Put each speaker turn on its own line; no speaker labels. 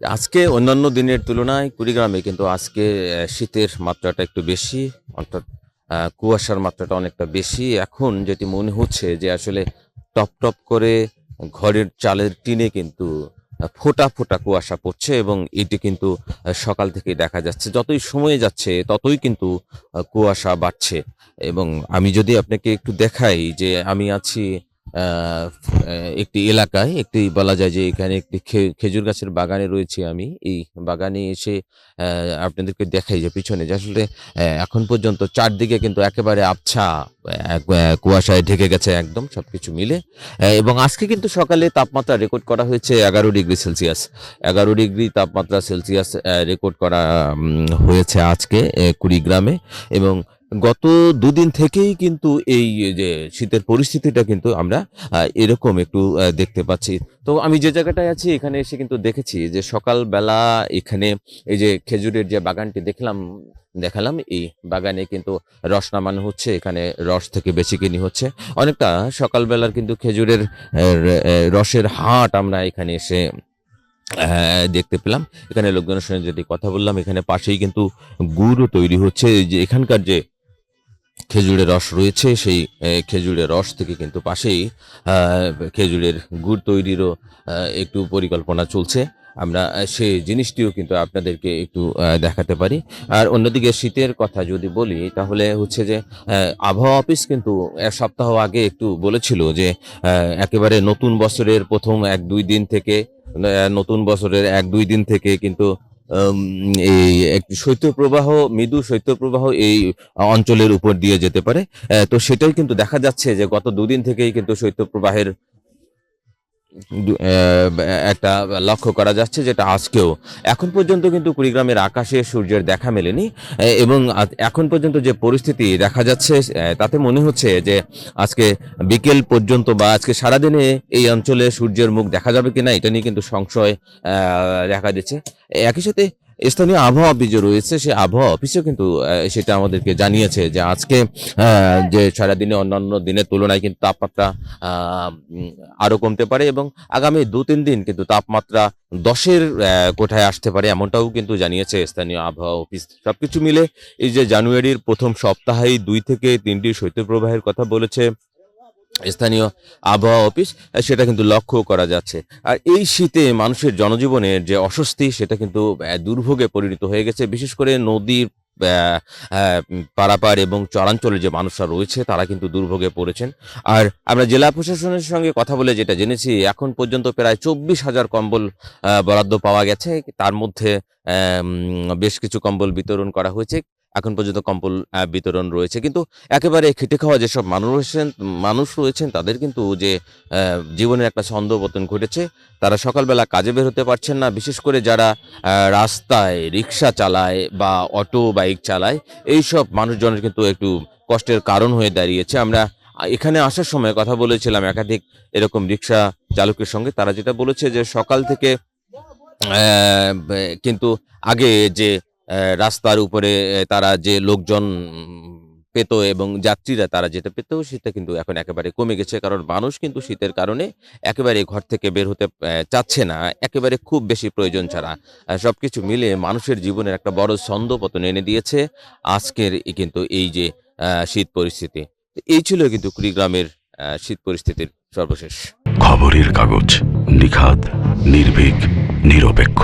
আজকে অন্যান্য দিনের তুলনায় কুড়িগ্রামে কিন্তু আজকে শীতের মাত্রাটা একটু বেশি, অর্থাৎ কুয়াশার মাত্রাটা অনেকটা বেশি। এখন যেটি মনে হচ্ছে যে আসলে টপ টপ করে ঘরের চালের টিনে কিন্তু ফোঁটা ফোঁটা কুয়াশা পড়ছে এবং এটি কিন্তু সকাল থেকে দেখা যাচ্ছে। যতই সময় যাচ্ছে, ততই কিন্তু কুয়াশা বাড়ছে। এবং আমি যদি আপনাকে একটু দেখাই যে আমি আছি একটি এলাকায়, একটি বলা যায় যে এখানে একটি খেজুর গাছের বাগানে রয়েছে আমি। এই বাগানে এসে আপনাদেরকে দেখাই যে পিছনে যে আসলে এখন পর্যন্ত চারদিকে কিন্তু একেবারে আবছা কুয়াশায় ঢেকে গেছে একদম সব কিছু মিলে এবং আজকে কিন্তু সকালে তাপমাত্রা রেকর্ড করা হয়েছে এগারো ডিগ্রি সেলসিয়াস। এগারো ডিগ্রি তাপমাত্রা সেলসিয়াস রেকর্ড করা হয়েছে আজকে কুড়িগ্রামে। এবং গত দুদিন থেকেই কিন্তু এই যে শীতের পরিস্থিতিটা কিন্তু আমরা এরকম একটু দেখতে পাচ্ছি। তো আমি যে জায়গাটায় আছি, এখানে এসে কিন্তু দেখেছি যে সকালবেলা এখানে এই যে খেজুরের যে বাগানটি দেখলাম, দেখালাম, এই বাগানে কিন্তু রস নামানো হচ্ছে। এখানে রস থেকে বেশি কিনি হচ্ছে। অনেকটা সকালবেলার কিন্তু খেজুরের রসের হাট আমরা এখানে এসে দেখতে পেলাম। এখানে লোকজনের সঙ্গে যেটি কথা বললাম, এখানে পাশেই কিন্তু গুড়ও তৈরি হচ্ছে। যে এখানকার যে খেজুরের রস রয়েছে, সেই খেজুরের রস থেকে কিন্তু পাশেই খেজুরের গুড় তৈরিরও একটু পরিকল্পনা চলছে। আমরা সেই জিনিসটিও কিন্তু আপনাদেরকে একটু দেখাতে পারি। আর অন্যদিকে শীতের কথা যদি বলি, তাহলে হচ্ছে যে আবহাওয়া অফিস কিন্তু এক সপ্তাহ আগে একটু বলেছিল যে একেবারে নতুন বছরের প্রথম এক দুই দিন থেকে নতুন বছরের এক দুই দিন থেকে কিন্তু এই শৈত্যপ্রবাহ, মৃদু শৈত্যপ্রবাহ এই অঞ্চলের উপর দিয়ে যেতে পারে। তো সেটাই কিন্তু দেখা যাচ্ছে যে গত দুদিন থেকেই কিন্তু শৈত্যপ্রবাহের একটা লক্ষ্য করা যাচ্ছে যেটা আজকেও। এখন পর্যন্ত কিন্তু কুড়িগ্রামের আকাশে সূর্যের দেখা মেলেনি এবং এখন পর্যন্ত যে পরিস্থিতি দেখা যাচ্ছে তাতে মনে হচ্ছে যে আজকে বিকেল পর্যন্ত বা আজকে সারাদিনে এই অঞ্চলে সূর্যের মুখ দেখা যাবে কিনা, এটা নিয়ে কিন্তু সংশয় দেখা দিচ্ছে। একই সাথে স্থানীয় আবহাওয়া অফিস যে রয়েছে সেই আবহাওয়া অফিসও কিন্তু সেটা আমাদেরকে জানিয়েছে যে আজকে যে সারাদিনে অন্যান্য দিনের তুলনায় কিন্তু তাপমাত্রা আহ, উম, আরও কমতে পারে এবং আগামী দু তিন দিন কিন্তু তাপমাত্রা দশের কোঠায় আসতে পারে এমনটাও কিন্তু জানিয়েছে স্থানীয় আবহাওয়া অফিস। সবকিছু মিলে এই যে জানুয়ারির প্রথম সপ্তাহেই দুই থেকে তিনটি শৈত্যপ্রবাহের কথা বলেছে স্থানীয় আবহাওয়া অফিস সেটা কিন্তু লক্ষ্য করা যাচ্ছে। আর এই শীতে মানুষের জনজীবনের যে অস্বস্তি, সেটা কিন্তু দুর্ভোগে পরিণত হয়ে গেছে। বিশেষ করে নদীর পারাপার এবং চরাঞ্চলের যে মানুষরা রয়েছে, তারা কিন্তু দুর্ভোগে পড়েছেন। আর আমরা জেলা প্রশাসনের সঙ্গে কথা বলে যেটা জেনেছি, এখন পর্যন্ত প্রায় চব্বিশ হাজার কম্বল বরাদ্দ পাওয়া গেছে। তার মধ্যে বেশ কিছু কম্বল বিতরণ করা হয়েছে। এখন পর্যন্ত কম্বল বিতরণ রয়েছে। কিন্তু একেবারে খেটে খাওয়া যেসব মানুষ রয়েছেন মানুষ রয়েছেন, তাদের কিন্তু যে জীবনের একটা ছন্দপতন ঘটেছে, তারা সকালবেলা কাজে বের হতে পারছেন না। বিশেষ করে যারা রাস্তায় রিক্সা চালায় বা অটো বাইক চালায়, এইসব মানুষজনের কিন্তু একটু কষ্টের কারণ হয়ে দাঁড়িয়েছে। আমরা এখানে আসার সময় কথা বলেছিলাম একাধিক এরকম রিক্সা চালকের সঙ্গে, তারা যেটা বলেছে যে সকাল থেকে কিন্তু আগে যে রাস্তার উপরে তারা যে লোকজন পেত এবং যাত্রীরা তারা যেটা পেত, সেটা কিন্তু এখন একেবারে কমে গেছে। কারণ মানুষ কিন্তু শীতের কারণে একেবারে ঘর থেকে বের হতে চাচ্ছে না। একেবারে খুব বেশি প্রয়োজন ছাড়া। সব কিছু মিলে মানুষের জীবনের একটা বড় ছন্দ ছন্দপতন এনে দিয়েছে আজকের কিন্তু এই যে শীত পরিস্থিতি। এই ছিল কিন্তু কুড়িগ্রামের শীত পরিস্থিতির সর্বশেষ।
খবরের কাগজ নিখাত নির্ভীক, নিরপেক্ষ।